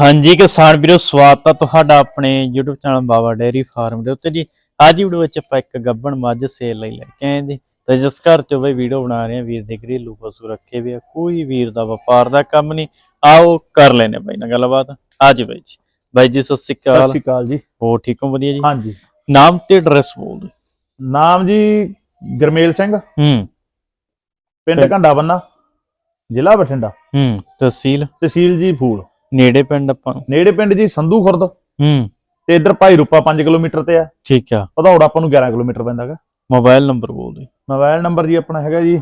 ਹਾਂਜੀ ਕਿਸਾਨ ਵੀਰੋ ਸਵਾਗਤ ਹੈ ਤੁਹਾਡਾ ਆਪਣੇ YouTube channel Baba dairy farm ਦੇ ਉੱਤੇ ਜੀ। ਅੱਜ ਦੀ ਵੀਡੀਓ ਵਿੱਚ ਆਪਾਂ ਇੱਕ ਗੱਬਣ ਮੱਝ ਸੇਲ ਲਈ ਲੈ ਕੇ ਆਏ ਜੀ। ਤੇ ਜਿਸ ਘਰ ਚ ਬਈ ਵੀਡੀਓ ਬਣਾ ਰਹੇ ਆ ਵੀਰ ਦੇ ਘਰੇਲੂ ਪਸ਼ੂ ਰੱਖੇ ਵੀ ਆ। ਕੋਈ ਵੀਰ ਦਾ ਵਪਾਰ ਦਾ ਕੰਮ ਨਹੀਂ। ਆਓ ਕਰ ਲੈਨੇ ਬਾਈ ਨਾਲ ਗੱਲਬਾਤ। ਅੱਜ ਬਾਈ ਜੀ। ਬਾਈ ਜੀ ਸਤਿ ਸ਼੍ਰੀ ਸਤਿ ਅਕਾਲ ਸ਼੍ਰੀ ਅਕਾਲ ਜੀ। ਹੋ ਠੀਕ ਹੋ? ਵਧੀਆ ਜੀ। ਹਾਂਜੀ। ਨਾਮ ਤੇ ਐਡਰੈਸ ਬੋਲ ਦਿਓ। ਨਾਮ ਜੀ ਗਰਮੇਲ ਸਿੰਘ। ਹੂੰ। ਪਿੰਡ ਪਿੰਡ- ਘੰਡਾ ਬੰਨਾ ਜ਼ਿਲ੍ਹਾ ਬਠਿੰਡਾ। ਹੂੰ ਤਹਿਸੀਲ? ਤਹਿਸੀਲ ਜੀ ਫੂਲ। ਨੇੜੇ ਪਿੰਡ ਆਪਾਂ। ਨੇੜੇ ਪਿੰਡ ਜੀ ਸੰਧੂ ਖੁਰਦ। ਹੂੰ। ਤੇ ਇੱਧਰ ਭਾਈ ਰੂਪਾ 5 ਕਿਲੋਮੀਟਰ ਤੇ ਆ। ਠੀਕ ਆ। ਭਦੌੜ ਆਪਾਂ ਨੂੰ 11 ਕਿਲੋਮੀਟਰ ਪੈਂਦਾ ਹੈਗਾ ਮੋਬਾਈਲ ਨੰਬਰ ਬੋਲ ਦਿਓ। ਮੋਬਾਈਲ ਨੰਬਰ ਜੀ ਆਪਣਾ ਹੈਗਾ ਜੀ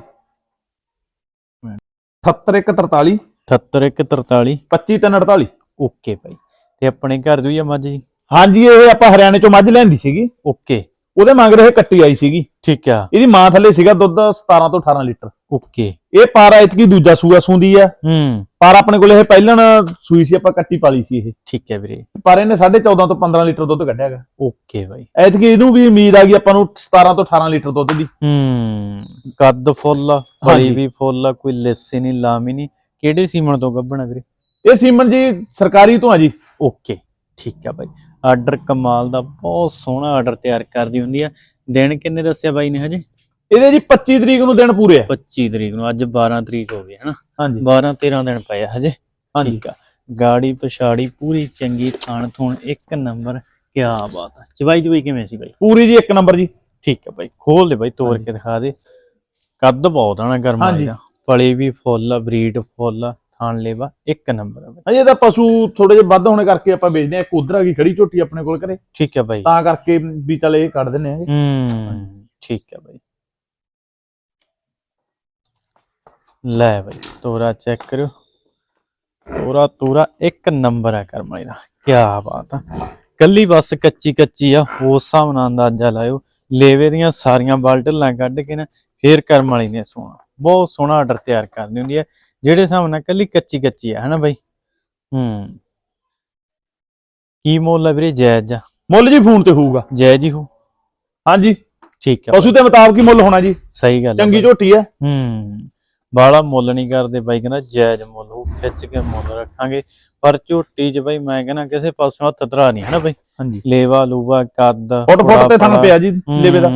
78143 78143 25348 ਓਕੇ ਬਾਈ ਤੇ ਆਪਣੇ ਘਰ ਦੀ ਆ ਮੱਝ ਜੀ? ਹਾਂਜੀ ਇਹ ਆਪਾਂ ਹਰਿਆਣੇ ਚੋਂ ਮੱਝ ਲੈਂਦੀ ਸੀਗੀ। ਓਕੇ। ਉਹਦੇ ਮਗਰ ਇਹ ਕੱਟੀ ਆਈ ਸੀਗੀ। ਠੀਕ ਆ। ਇਹਦੀ ਮਾਂ ਥੱਲੇ ਸੀਗਾ ਦੁੱਧ 17 ਤੋਂ 18 ਲੀਟਰ। ਓਕੇ। ਇਹ ਪਾਰਾ ਇਤਕੀ ਦੂਜਾ ਸੂਆ ਸੂੰਦੀ ਆ। ਹੂੰ। ਪਰ ਆਪਣੇ ਕੋਲ ਇਹ ਪਹਿਲਣ ਸੂਈ ਸੀ ਆਪਾਂ ਕੱਟੀ ਪਾਲੀ ਸੀ ਇਹ। ਠੀਕ ਹੈ ਵੀਰੇ। ਪਰ ਇਹਨੇ 14.5 ਤੋਂ 15 ਲੀਟਰ ਦੁੱਧ ਕੱਢਿਆ ਹੈਗਾ। ਓਕੇ ਬਾਈ। ਐਤਕੀ ਇਹਨੂੰ ਵੀ ਉਮੀਦ ਆ ਗਈ ਆਪਾਂ ਨੂੰ 17 ਤੋਂ 18 ਲੀਟਰ ਦੁੱਧ ਦੀ। ਹੂੰ। ਕੱਦ ਫੁੱਲ ਆ ਹਾਂਜੀ। ਵੀ ਫੁੱਲ ਆ ਕੋਈ ਲਿੱਸੀ ਨਹੀਂ ਲਾਮੀ ਨਹੀਂ ਕਿਹੜੇ ਸੀਮਣ ਤੋਂ ਗੱਭਣਾ ਵੀਰੇ? ਇਹ ਸੀਮਨ ਜੀ ਸਰਕਾਰੀ ਤੋਂ ਆ ਜੀ। ਓਕੇ। ਠੀਕ ਆ ਬਾਈ। ਆਰਡਰ ਕਮਾਲ ਦਾ ਬਹੁਤ ਸੋਹਣਾ ਆਰਡਰ ਤਿਆਰ ਕਰਦੀ ਹੁੰਦੀ ਆ। ਦਿਨ ਕਿੰਨੇ ਦੱਸਿਆ ਬਾਈ ਨੇ ਹਜੇ? ਇਹਦੇ ਜੀ 25 ਤਰੀਕ ਨੂੰ ਦਿਨ ਪੂਰੇ ਆ। 25 ਤਰੀਕ ਨੂੰ ਅੱਜ 12 ਤਰੀਕ ਹੋ ਗਈ ਹਨਾ ਹਾਂਜੀ। 12 13 ਦਿਨ ਪਏ ਆ ਹਜੇ। ਠੀਕ ਆ। ਗਾੜੀ ਪਛਾੜੀ ਪੂਰੀ ਚੰਗੀ ਥਾਣ ਥੂਣ ਇੱਕ ਨੰਬਰ ਕਿਆ ਬਾਤ ਆ। ਚਵਾਈ ਚਵਾਈ ਕਿਵੇਂ ਸੀ ਬਾਈ? ਪੂਰੀ ਜੀ ਇੱਕ ਨੰਬਰ ਜੀ। ਠੀਕ ਹੈ ਬਾਈ ਖੋਲ ਦੇ ਬਾਈ ਤੋੜ। ਕੇ ਦਿਖਾ ਦੇ। ਕੱਦ ਬਹੁਤ ਆ ਨਾ ਗਰਮਾਈ ਹਾਂਜੀ। ਦਾ। ਫਲੀ ਵੀ ਫੁੱਲ ਆ ਬਰੀਡ ਫੁੱਲ ਆ। ਥਾਣ ਲੇਵਾ ਇੱਕ ਨੰਬਰ ਆ ਬਾਈ। ਅਜੇ ਤਾਂ ਪਸ਼ੂ ਥੋੜੇ ਜਿਹਾ ਵੱਧ ਹੋਣੇ ਕਰਕੇ ਆਪਾਂ ਵੇਚਦੇ ਆ ਇੱਕ ਉਧਰ ਆ ਗਈ ਖੜੀ ਝੋਟੀ ਆਪਣੇ ਕੋਲ ਘਰੇ। ਠੀਕ ਹੈ ਬਾਈ। ਤਾਂ ਕਰਕੇ ਵੀ ਚੱਲ ਇਹ ਕੱਢ ਦਿੰਨੇ ਆ ਹੂੰ ਠੀਕ ਹੈ ਬਾਈ। ਲੈ ਬਾਈ ਤੋਰਾ ਚੈੱਕ ਕਰਿਓ। ਤੋਰਾ ਤੋਰਾ ਇੱਕ ਨੰਬਰ ਆ ਕਰਮਾਈ ਦਾ। ਕੀ ਬਾਤ ਆ। ਕੱਲੀ ਬਸ ਕੱਚੀ ਕੱਚੀ ਆ ਉਸ ਹਿਸਾਬ ਨਾਲ ਅੰਦਾਜ਼ਾ ਲਾਇਓ। ਲੇਵੇ ਦੀਆਂ ਸਾਰੀਆਂ ਬਾਲਟਲਾਂ ਕੱਢ ਕੇ ਨਾ ਫੇਰ ਕਰਮ ਵਾਲੀ ਨੇ ਸੋਹਣਾ ਬਹੁਤ ਸੋਹਣਾ ਆਰਡਰ ਤਿਆਰ ਕਰਨੀ ਹੁੰਦੀ ਹੈ ਜਿਹੜੇ ਹਿਸਾਬ ਨਾਲ ਕੱਲੀ ਕੱਚੀ ਕੱਚੀ ਆ ਹਨਾ ਬਾਈ? ਹੂੰ। ਕੀ ਮੁੱਲ ਆ ਵੀਰੇ ਜਾਇਜ਼ ਆ? ਮੁੱਲ ਜੀ ਫੋਨ ਤੇ ਹੋਊਗਾ। ਜਾਇਜ਼ ਹੀ ਹੋ। ਹਾਂਜੀ। ਠੀਕ ਹੈ ਪਸ਼ੂ ਦੇ ਮੁਤਾਬਕ ਹੀ ਮੁੱਲ ਹੋਣਾ ਜੀ। ਸਹੀ ਗੱਲ ਹੈ ਚੰਗੀ। ਝੋਟੀ ਹੈ ਹੂੰ। ਬਾਲਾ ਮੁੱਲ ਨਹੀਂ ਕਰਦੇ ਬਾਈ ਕਹਿੰਦਾ ਜਾਇਜ਼ ਮੁੱਲ ਉਹ ਖਿੱਚ ਕੇ ਮੁੱਲ ਰੱਖਾਂਗੇ। ਪਰ ਝੋਟੀ 'ਚ ਬਾਈ ਮੈਂ ਕਹਿੰਦਾ ਕਿਸੇ ਪਾਸੋਂ ਹੱਥ ਧਰਾ ਨਹੀਂ ਹਨਾ ਬਾਈ? ਹਾਂਜੀ। ਲੇਵਾ ਲੂਵਾ ਕੱਦ ਫੁੱਟ ਫੁੱਟ ਤੇ ਥਣ ਪਿਆ ਜੀ ਲੇਵੇ ਦਾ।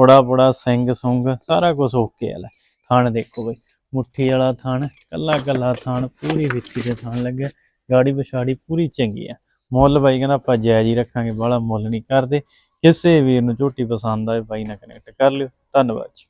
ਬੜਾ ਬੜਾ ਸਿੰਘ ਸੁੰਗ ਸਾਰਾ ਕੁਝ ਓਕੇ ਆ ਲੈ। ਥਣ ਦੇਖੋ ਬਾਈ। ਮੁੱਠੀ ਵਾਲਾ ਥਣ ਕੱਲਾ ਕੱਲਾ ਥਣ ਪੂਰੀ ਵਿੱਥੀ ਦੇ ਥਣ ਲੱਗਿਆ ਗਾੜੀ ਪਛਾੜੀ ਪੂਰੀ ਚੰਗੀ ਆ। ਮੁੱਲ ਬਾਈ ਕਹਿੰਦਾ, ਆਪਾਂ ਜਾਇਜ਼ ਹੀ ਰੱਖਾਂਗੇ ਬਾਲਾ ਮੁੱਲ ਨਹੀਂ ਕਰਦੇ। ਕਿਸੇ ਵੀਰ ਨੂੰ ਝੋਟੀ ਪਸੰਦ ਆਏ ਬਾਈ ਨਾਲ ਕਨੈਕਟ ਕਰ ਲਿਓ। ਧੰਨਵਾਦ ਜੀ।